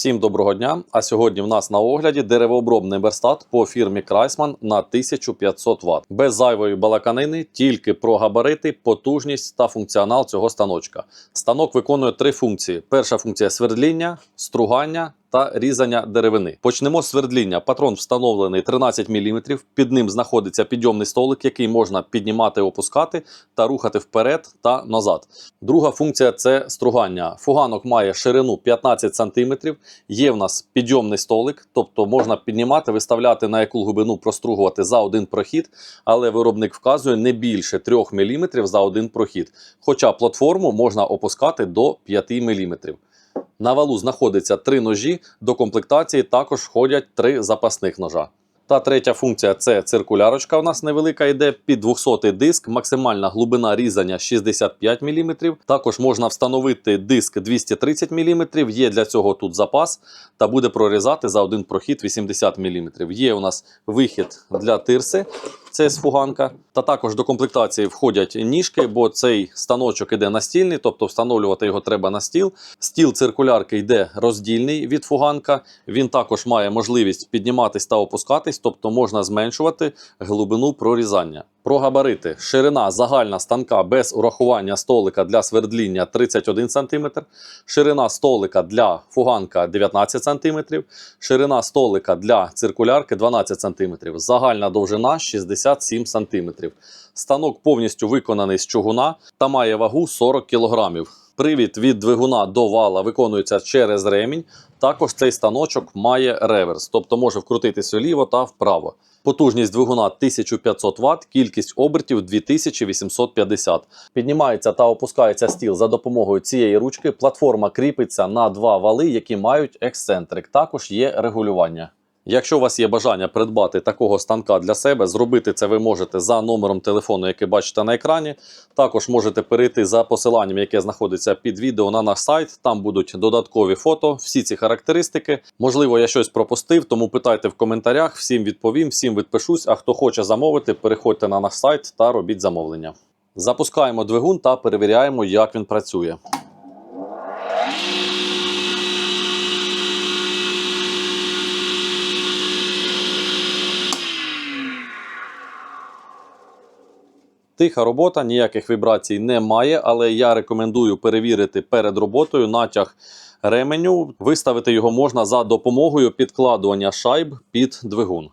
Всім доброго дня! А сьогодні в нас на огляді деревообробний верстат по фірмі Крайсман на 1500 Вт. Без зайвої балаканини, тільки про габарити, потужність та функціонал цього станочка. Станок виконує три функції: перша функція свердління, стругання. Та різання деревини. Почнемо з свердління. Патрон встановлений 13 мм. Під ним знаходиться підйомний столик, який можна піднімати, опускати та рухати вперед та назад. Друга функція це стругання. Фуганок має ширину 15 см. Є в нас підйомний столик, тобто можна піднімати, виставляти на яку глибину простругувати за один прохід, але виробник вказує не більше 3 мм за один прохід. Хоча платформу можна опускати до 5 мм. На валу знаходиться три ножі, до комплектації також входять три запасних ножа. Та третя функція це циркулярочка. У нас невелика йде під 200 диск, максимальна глибина різання 65 мм. Також можна встановити диск 230 мм. Є для цього тут запас та буде прорізати за один прохід 80 мм. Є у нас вихід для тирси. Це сфуганка. Та також до комплектації входять ніжки, бо цей станочок іде настільний, тобто встановлювати його треба на стіл. Стіл циркулярки йде роздільний від фуганка. Він також має можливість підніматись та опускатись, тобто можна зменшувати глибину прорізання. Про габарити. Ширина загальна станка без урахування столика для свердління 31 см, ширина столика для фуганка 19 см, ширина столика для циркулярки 12 см, загальна довжина 67 см. Станок повністю виконаний з чугуна та має вагу 40 кг. Привід від двигуна до вала виконується через ремінь. Також цей станочок має реверс, тобто може вкрутитися вліво та вправо. Потужність двигуна 1500 Вт, кількість обертів 2850. Піднімається та опускається стіл за допомогою цієї ручки. Платформа кріпиться на два вали, які мають ексцентрик. Також є регулювання. Якщо у вас є бажання придбати такого станка для себе, зробити це ви можете за номером телефону, який бачите на екрані. Також можете перейти за посиланням, яке знаходиться під відео на наш сайт. Там будуть додаткові фото, всі ці характеристики. Можливо, я щось пропустив, тому питайте в коментарях, всім відповім, всім відпишусь. А хто хоче замовити, переходьте на наш сайт та робіть замовлення. Запускаємо двигун та перевіряємо, як він працює. Тиха робота, ніяких вібрацій немає, але я рекомендую перевірити перед роботою натяг ременю. Виставити його можна за допомогою підкладування шайб під двигун.